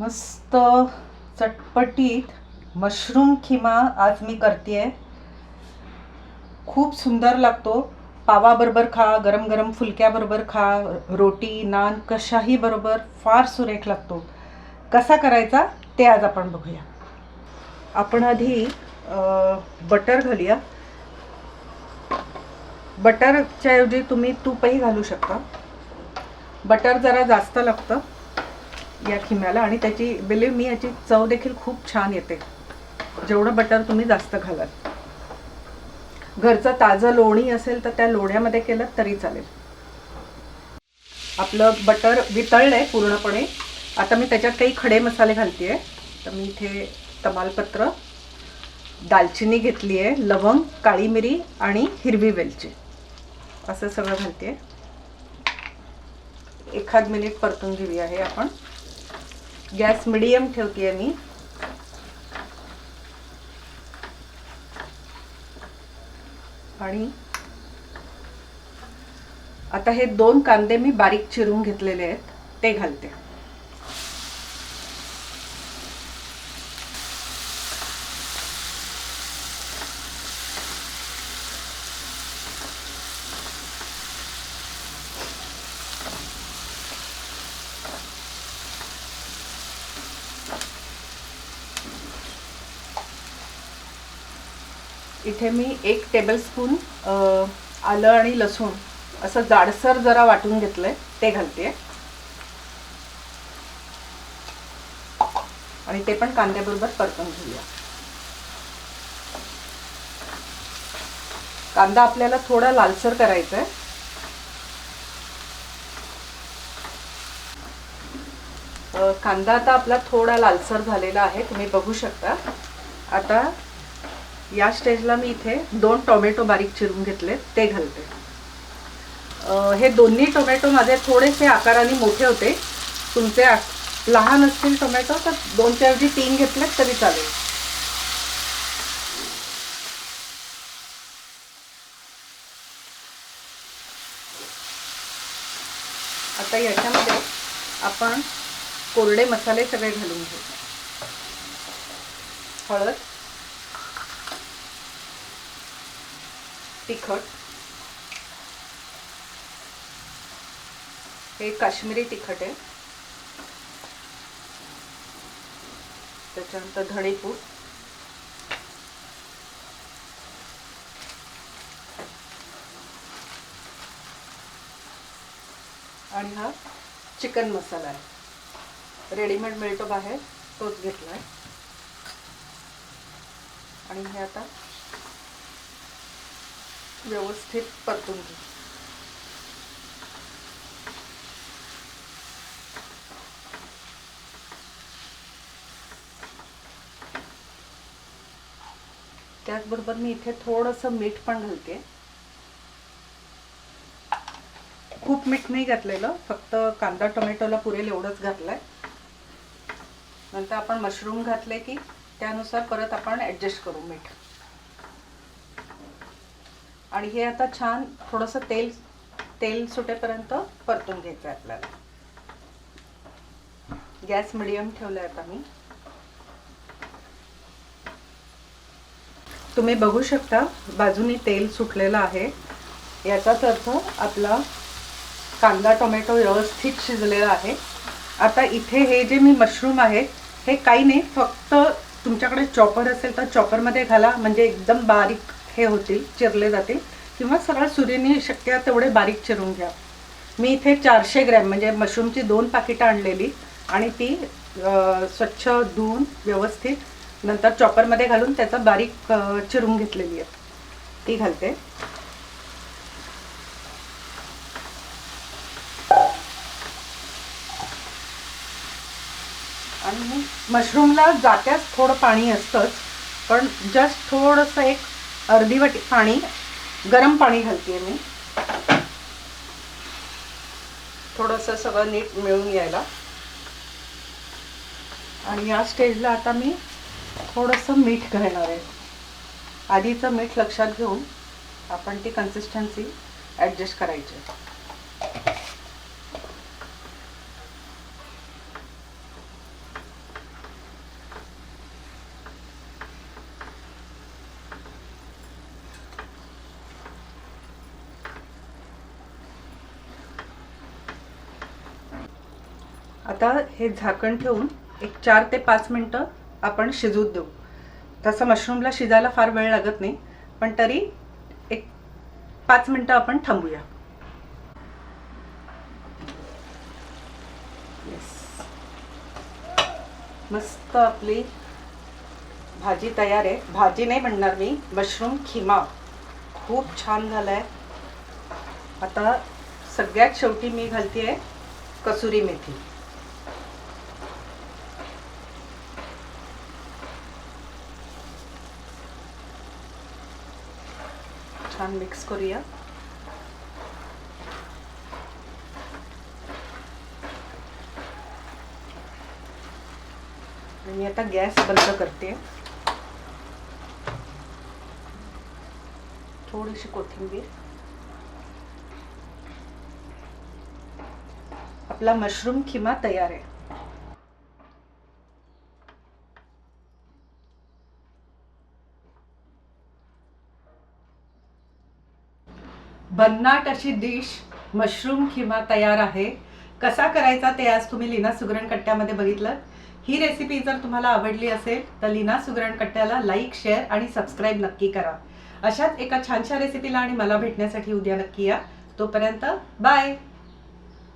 मस्त चटपटीत मशरूम खिमा आज मी करते खूप सुंदर लागतो. पावाबरोबर खा गरम गरम फुलक्याबरोबर खा रोटी नान कशाही बरोबर फार सुरेख लागतो. कसा करायचा ते आज आपण बघूया. आपण आधी बटर घालूया. बटरच्या ऐवजी तुम्ही तूपही घालू शकता. बटर जरा जास्त लागतं. या खिम्याला आणि त्याची बिलीव मी याची चव देखील खूप छान येते. जेवढं बटर तुम्ही जास्त घालाल. घरचं ताजं लोणी असेल तर त्या लोण्यामध्ये केलं तरी चालेल. आपलं बटर वितळलंय पूर्णपणे. आता मी त्याच्यात काही खडे मसाले घालते तर मी इथे तमालपत्र दालचिनी घेतली आहे लवंग काळी मिरी आणि हिरवी वेलची. असं सगळं घालते एखाद मिनिट परतून घेऊया हे आपण. गॅस मिडियम ठेवते मी. आणि आता हे दोन कांदे मी बारीक चिरून घेतलेले आहेत ते घालते. इथे मी एक टेबलस्पून आलं आणि लसूण असं जाडसर जरा वाटून घेतलंय ते घालते आणि ते पण कांद्याबरोबर परतून घेऊया. कांदा आपल्याला थोडा लालसर करायचा आहे कांदा आता आपला थोडा लालसर झालेला आहे तुम्ही बघू शकता. आता या स्टेजला मी इथे दोन टोमॅटो बारीक चिरून घेतले ते घालते. हे दोन्ही टोमॅटो माझे थोडेसे आकाराने मोठे होते. तुमचे लहान असतील टोमॅटो तर दोनच्या ऐवजी तीन घेतलेत तरी चालेल. आता याच्यामध्ये आपण कोरडे मसाले सगळे घालून घेऊ. हळद तिखट. हे काश्मीरी तिखट आहे. त्याच्यानंतर धणेपूड. आणि हा चिकन मसाला आहे. रेडीमेड मिळतो बाहेर तोच घेतला आहे आणि हे आता व्यवस्थित परतून घेऊ त्याचबरोबर मी इथे थोडंसं मीठ पण घालते. खूप मीठ नाही घातलेलं फक्त कांदा टोमॅटोला पुरेल एवढंच घातलंय. नंतर आपण मशरूम घातले की त्यानुसार परत आपण ॲडजस्ट करू मीठ. आणि हे आता छान थोडंसं तेल तेल सुटेपर्यंत परतून घ्यायचं आहे आपल्याला. गॅस मिडियम ठेवलाय आता मी. तुम्ही बघू शकता बाजूनी तेल सुटलेलं आहे. याचाच अर्थ आपला कांदा टोमॅटो व्यवस्थित शिजलेला आहे. आता इथे हे जे मी मशरूम आहे हे काही नाही फक्त तुमच्याकडे चॉपर असेल तर चॉपरमध्ये घाला म्हणजे एकदम बारीक हे होतील चिरले जातील. किंवा सरळ सुरीने शक्य तेवढे बारीक चिरून घ्या. मी इथे चारशे ग्रॅम म्हणजे मशरूमची दोन पाकिटं आणलेली आणि ती स्वच्छ धुवून व्यवस्थित नंतर चॉपरमध्ये घालून त्याचा बारीक चिरून घेतलेली आहे. ती घालते. आणि मशरूमला जात्याच थोडं पाणी असतंच पण जस्ट थोडंसं एक अर्धी वाटी पाणी गरम पाणी घालते मी. थोडंसं सगळं नीट मिळून यायला. आणि या स्टेजला आता मी थोडंसं मीठ घालणार आहे. आधीचं मीठ लक्षात घेऊन आपण ती कन्सिस्टन्सी ॲडजस्ट करायची आता हे झाकण ठेवून एक चार ते पाच मिनटं आपण शिजूत देऊ. तसं मशरूमला शिजायला फार वेळ लागत नाही पण तरी एक पाच मिनटं आपण थांबूया. मस्त आपली भाजी तयार आहे. भाजी नाही म्हणणार मी मशरूम खिमा. खूप छान झालाय. आता सगळ्यात शेवटी मी घालते कसुरी मेथी. छान मिक्स करूया आणि आता गॅस बंद करते थोडीशी कोथिंबीर। आपला मशरूम खिमा तयार आहे भन्नाट अशी डिश मशरूम खिमा तयार आहे. कसा करायचा ते आज तुम्ही लीना सुगरण कट्ट्यामध्ये बघितलं. ही रेसिपी जर तुम्हाला आवडली असेल तर लीना सुगरण कट्ट्याला लाईक शेअर आणि सबस्क्राईब नक्की करा. अशाच एका छानशा रेसिपीला आणि मला भेटण्यासाठी उद्या नक्की या. तोपर्यंत बाय